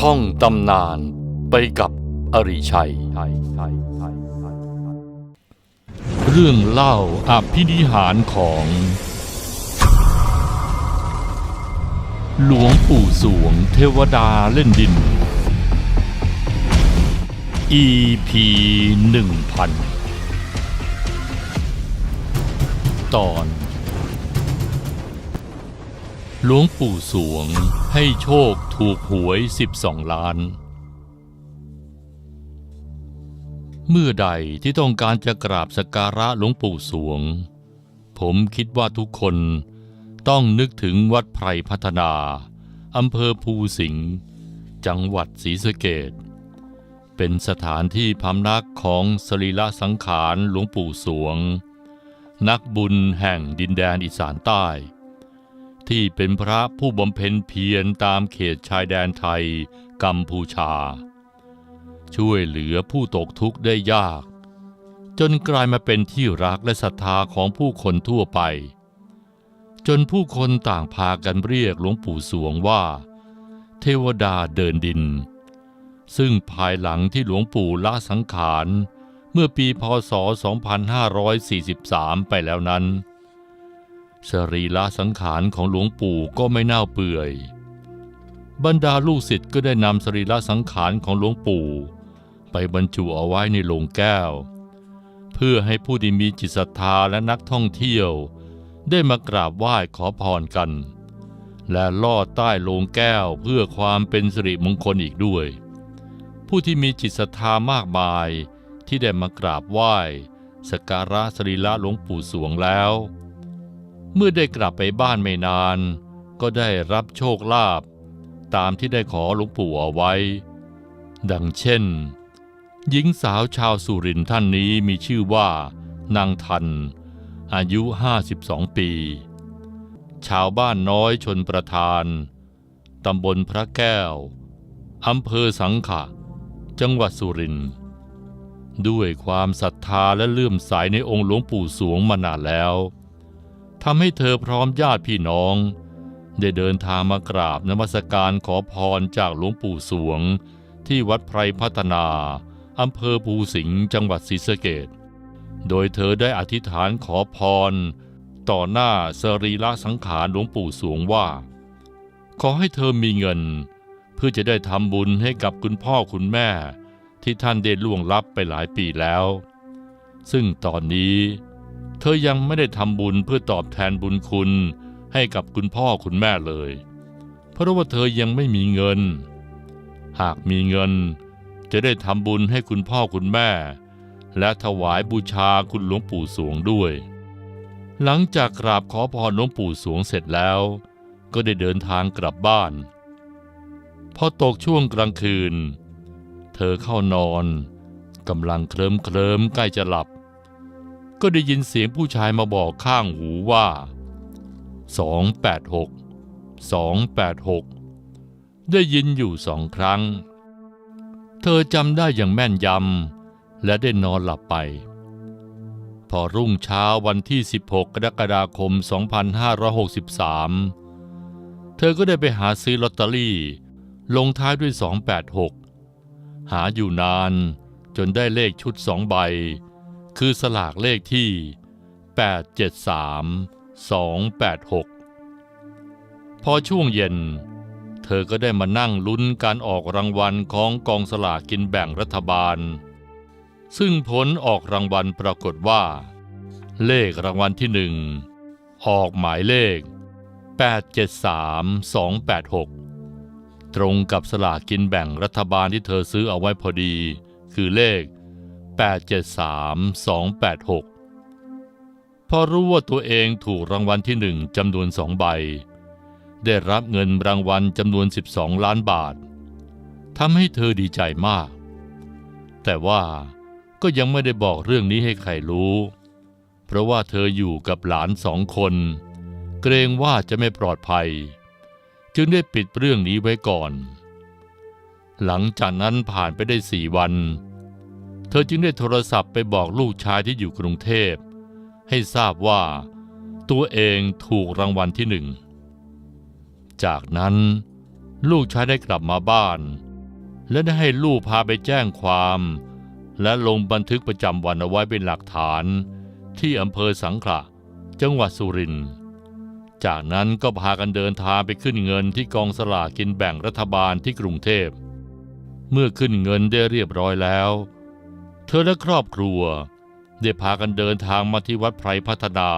ท่องตำนานไปกับอริชัย เรื่องเล่าอภินิหารของ หลวงปู่สวงเทวดาเล่นดิน EP 1000 ตอน หลวงปู่สวงให้โชคถูกหวย 12 ล้าน เมื่อใดที่ต้องการจะกราบสการะหลวงปู่สวง ผมคิดว่าทุกคนต้องนึกถึงวัดไพรพัฒนา อำเภอภูสิงห์จังหวัดศรีสะเกดเป็นสถานที่พำนักของสรีระสังขารหลวงปู่สวง นักบุญแห่งดินแดนอีสานใต้ ที่เป็นพระผู้บำเพ็ญเพียรตามเขตชายแดนไทย กัมพูชา ช่วยเหลือผู้ตกทุกข์ได้ยาก จนกลายมาเป็นที่รักและศรัทธาของผู้คนทั่วไป จนผู้คนต่างพากันเรียกหลวงปู่สวงว่า เทวดาเดินดิน ซึ่งภายหลังที่หลวงปู่ละสังขาร เมื่อปีพศ 2543 ไปแล้วนั้น สรีระสังขารของหลวงปู่ก็ไม่เน่าเปื่อย บรรดาลูกศิษย์ก็ได้นำสรีระสังขารของหลวงปู่ ไปบรรจุเอาไว้ในโลงแก้ว เพื่อให้ผู้ที่มีจิตศรัทธาและนักท่องเที่ยว ได้มากราบไหว้ขอพรกัน และลอดใต้โลงแก้วเพื่อความเป็นสิริมงคลอีกด้วย ผู้ที่มีจิตศรัทธามากมายที่ได้มากราบไหว้สกการะสรีระหลวงปู่สวงแล้ว เมื่อได้กลับไปบ้านไม่นาน ก็ได้รับโชคลาภตามที่ได้ขอหลวงปู่เอาไว้ ดังเช่น หญิงสาวชาวสุรินทร์ท่านนี้มีชื่อว่า นางทัน อายุ 52 ปี ชาวบ้านน้อยชนประทาน ตำบลพระแก้ว อำเภอสังขะ จังหวัดสุรินทร์ด้วยความศรัทธาและเลื่อมใสในองค์หลวงปู่สวงมานานแล้ว ทำให้เธอพร้อมญาติพี่น้อง ได้เดินทางมากราบนมัสการขอพรจากหลวงปู่สวง ที่วัดไพรพัฒนาอำเภอภูสิงห์จังหวัดศรีสะเกดโดยเธอได้อธิษฐานขอพร ต่อหน้าสรีระสังขารหลวงปู่สวงว่า ขอให้เธอมีเงิน เพื่อจะได้ทำบุญให้กับคุณพ่อคุณแม่ ที่ท่านได้ล่วงลับไปหลายปีแล้ว ซึ่งตอนนี้ เธอยังไม่ได้ทำบุญเพื่อตอบแทนบุญคุณให้กับคุณพ่อคุณแม่เลย เพราะว่าเธอยังไม่มีเงิน หากมีเงิน จะได้ทำบุญให้คุณพ่อคุณแม่ และถวายบูชาคุณหลวงปู่สวงด้วย หลังจากกราบขอพรหลวงปู่สวงเสร็จแล้ว ก็ได้เดินทางกลับบ้าน พอตกช่วงกลางคืน เธอเข้านอนกำลังเคลิ้มเคลิมใกล้จะหลับ ก็ได้ยินเสียงผู้ชายมาบอกข้างหูว่า 286 286 ได้ยินอยู่สองครั้ง เธอจำได้อย่างแม่นยำและได้นอนหลับไป พอรุ่งเช้าวันที่ 16 กรกฎาคม 2563 เธอก็ได้ไปหาซื้อลอตเตอรี่ ลงท้ายด้วย 286 หาอยู่นานจนได้เลขชุดสองใบ คือสลากเลขที่ 873 286 พอช่วงเย็น เธอก็ได้มานั่งลุ้นการออกรางวัลของกองสลากกินแบ่งรัฐบาล ซึ่งผลออกรางวัลปรากฏว่า เลขรางวัลที่หนึ่งออกหมายเลข 873286 ตรงกับสลากกินแบ่งรัฐบาลที่เธอซื้อเอาไว้พอดี คือเลข 873286 พอรู้ว่าตัวเองถูกรางวัลที่หนึ่งจำนวนสองใบ ได้รับเงินรางวัลจำนวน 12 ล้านบาททำให้เธอดีใจมาก แต่ว่าก็ยังไม่ได้บอกเรื่องนี้ให้ใครรู้ เพราะว่าเธออยู่กับหลานสองคน เกรงว่าจะไม่ปลอดภัย จึงได้ปิดเรื่องนี้ไว้ก่อน หลังจากนั้นผ่านไปได้สี่วัน เธอจึงได้โทรศัพท์ไปบอกลูกชายที่อยู่กรุงเทพ ให้ทราบว่า ตัวเองถูกรางวัลที่หนึ่ง จากนั้น ลูกชายได้กลับมาบ้าน และได้ให้ลูกพาไปแจ้งความ และลงบันทึกประจำวันเอาไว้เป็นหลักฐาน ที่อำเภอสังขละจังหวัดสุรินทร์จากนั้นก็พากันเดินทางไปขึ้นเงินที่กองสลากกินแบ่งรัฐบาลที่กรุงเทพ เมื่อขึ้นเงินได้เรียบร้อยแล้ว เธอและครอบครัว ได้พากันเดินทางมาที่วัดไพรพัฒนา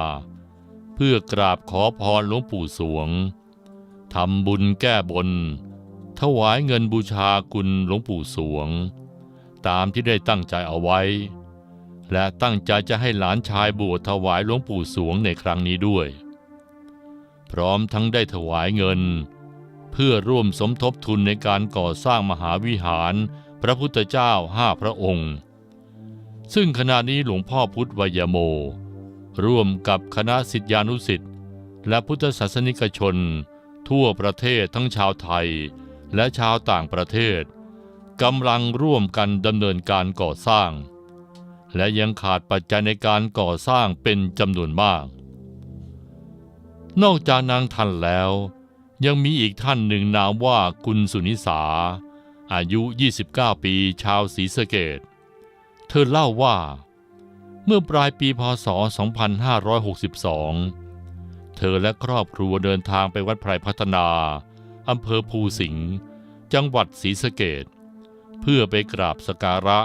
เพื่อกราบขอพรหลวงปู่สวงทำบุญแก้บน ถวายเงินบูชาคุณหลวงปู่สวง ตามที่ได้ตั้งใจเอาไว้ และตั้งใจจะให้หลานชายบวชถวายหลวงปู่สวงในครั้งนี้ด้วย พร้อมทั้งได้ถวายเงิน เพื่อร่วมสมทบทุนในการก่อสร้างมหาวิหารพระพุทธเจ้าห้าพระองค์ ซึ่งขณะนี้หลวงพ่อพุทธวยโม ร่วมกับคณะสิทธิานุสิทธิ์และพุทธศาสนิกชน ทั่วประเทศทั้งชาวไทยและชาวต่างประเทศกำลังร่วมกันดำเนินการก่อสร้าง และยังขาดปัจจัยในการก่อสร้างเป็นจำนวนมาก นอกจากนางทันแล้ว ยังมีอีกท่านหนึ่งนามว่าคุณสุนิสา อายุ 29 ปีชาวศรีสะเกด เธอเล่าว่า เมื่อปลายปีพศ 2562 เธอและครอบครัวเดินทางไปวัดไพรพัฒนาอำเภอภูสิงห์จังหวัดศรีสะเกดเพื่อไปกราบสการะ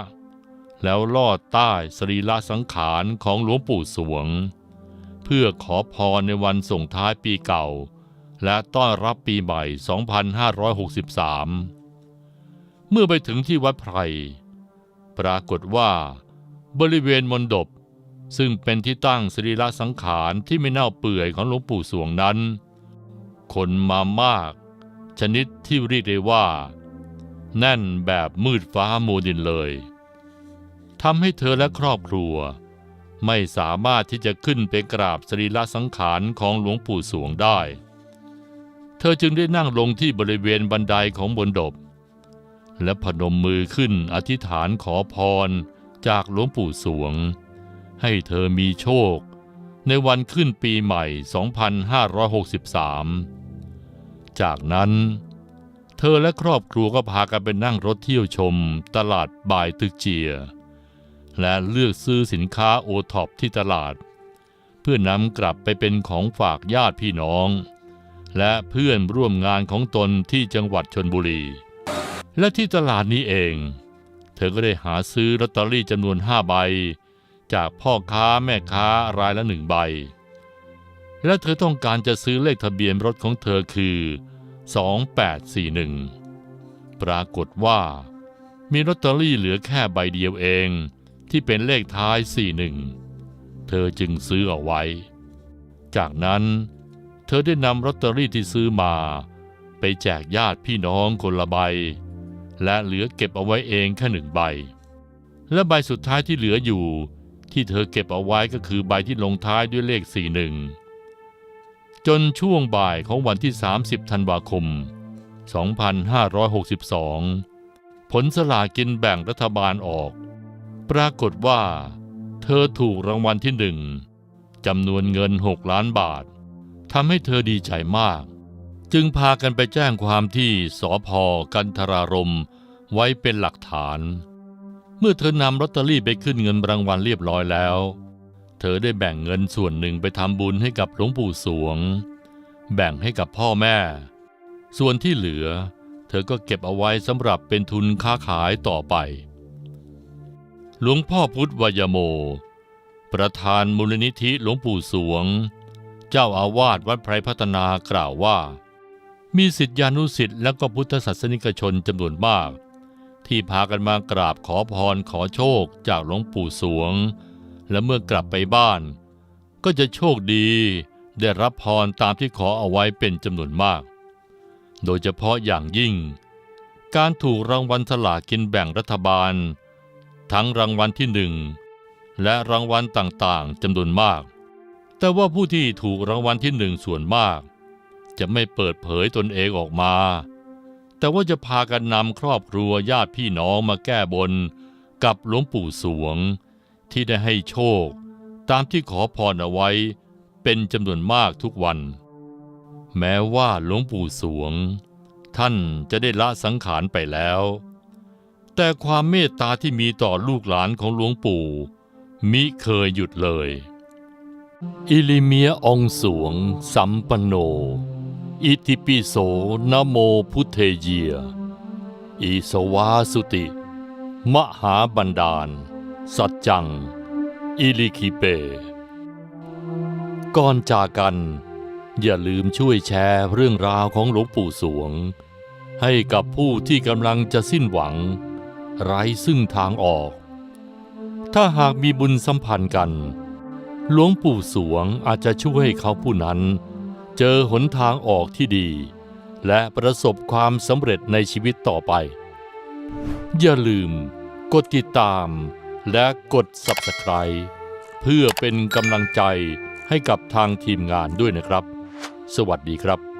แล้วลอดใต้สรีระสังขารของหลวงปู่สวง เพื่อขอพรในวันส่งท้ายปีเก่า และต้อนรับปีใหม่ 2563 เมื่อไปถึงที่วัดไพร ปรากฏว่า บริเวณมณฑปซึ่งเป็นที่ตั้งสรีระสังขารที่ไม่เน่าเปื่อยของหลวงปู่สวงนั้น คนมามาก ชนิดที่เรียกได้ว่า แน่นแบบมืดฟ้าโมดินเลยทำให้เธอและครอบครัว ไม่สามารถที่จะขึ้นไปกราบสรีระสังขารของหลวงปู่สวงได้ เธอจึงได้นั่งลงที่บริเวณบันไดของบนดบ และพนมมือขึ้นอธิษฐานขอพรจากหลวงปู่สวง ให้เธอมีโชค ในวันขึ้นปีใหม่ 2563 จากนั้น เธอและครอบครัวก็พากันไปนั่งรถเที่ยวชมตลาดบายตึกเจีย และเลือกซื้อสินค้าโอท็อปที่ตลาด เพื่อนำกลับไปเป็นของฝากญาติพี่น้อง และเพื่อนร่วมงานของตนที่จังหวัดชนบุรี และที่ตลาดนี้เอง เธอก็ได้หาซื้อลอตเตอรี่จำนวนห้าใบ จากพ่อค้าแม่ค้ารายละหนึ่งใบ และเธอต้องการจะซื้อเลขทะเบียนรถของเธอคือ 2841 ปรากฏว่า มีลอตเตอรี่เหลือแค่ใบเดียวเองที่เป็นเลขท้าย 41 เธอจึงซื้อเอาไว้ จากนั้นเธอได้นำลอตเตอรี่ที่ซื้อมา ไปแจกญาติพี่น้องคนละใบ และเหลือเก็บเอาไว้เองแค่หนึ่งใบ และใบสุดท้ายที่เหลืออยู่ ที่เธอเก็บเอาไว้ก็คือใบที่ลงท้ายด้วยเลข41จนช่วงบ่ายของวันที่ 30 ธันวาคม 2562 ผลสลากินแบ่งรัฐบาลออก ปรากฏว่า เธอถูกรางวัลที่หนึ่งจำนวนเงิน 6 ล้านบาททำให้เธอดีใจมาก จึงพากันไปแจ้งความที่สพกันทรารมไว้เป็นหลักฐาน เมื่อเธอนำลอตเตอรี่ไปขึ้นเงินรางวัลเรียบร้อยแล้ว เธอได้แบ่งเงินส่วนหนึ่งไปทำบุญให้กับหลวงปู่สวง แบ่งให้กับพ่อแม่ ส่วนที่เหลือ เธอก็เก็บเอาไว้สำหรับเป็นทุนค้าขายต่อไป หลวงพ่อพุทธวยโม ประธานมูลนิธิหลวงปู่สวง เจ้าอาวาสวัดไพรพัฒนากล่าวว่า มีสิทธิานุสิทธิ์และก็พุทธศาสนิกชนจำนวนมาก ที่พากันมากราบขอพรขอโชคจากหลวงปู่สวง และเมื่อกลับไปบ้าน ก็จะโชคดีได้รับพรตามที่ขอเอาไว้เป็นจำนวนมาก โดยเฉพาะอย่างยิ่ง การถูกรางวัลสลากกินแบ่งรัฐบาล ทั้งรางวัลที่หนึ่งและรางวัลต่างๆจำนวนมาก แต่ว่าผู้ที่ถูกรางวัลที่หนึ่งส่วนมาก จะไม่เปิดเผยตนเองออกมา แต่ว่าจะพากันนำครอบครัวญาติพี่น้องมาแก้บน กับหลวงปู่สวง ที่ได้ให้โชค ตามที่ขอพรเอาไว้ เป็นจำนวนมากทุกวัน แม้ว่าหลวงปู่สวง ท่านจะได้ละสังขารไปแล้ว แต่ความเมตตาที่มีต่อลูกหลานของหลวงปู่ มิเคยหยุดเลยอิลิเมียองสวงสัมปโน อิติปิโสนโมพุทเทเยียอิสวาสุติ มหาบันดาล สัจจัง อิลิคิเป ก่อนจากกัน อย่าลืมช่วยแชร์เรื่องราวของหลวงปู่สวง ให้กับผู้ที่กำลังจะสิ้นหวัง ไร้ซึ่งทางออก ถ้าหากมีบุญสัมพันธ์กัน หลวงปู่สวงอาจจะช่วยให้เขาผู้นั้น เจอหนทางออกที่ดี และประสบความสำเร็จในชีวิตต่อไป อย่าลืม กดติดตาม และกด Subscribe เพื่อเป็นกำลังใจให้กับทางทีมงานด้วยนะครับ สวัสดีครับ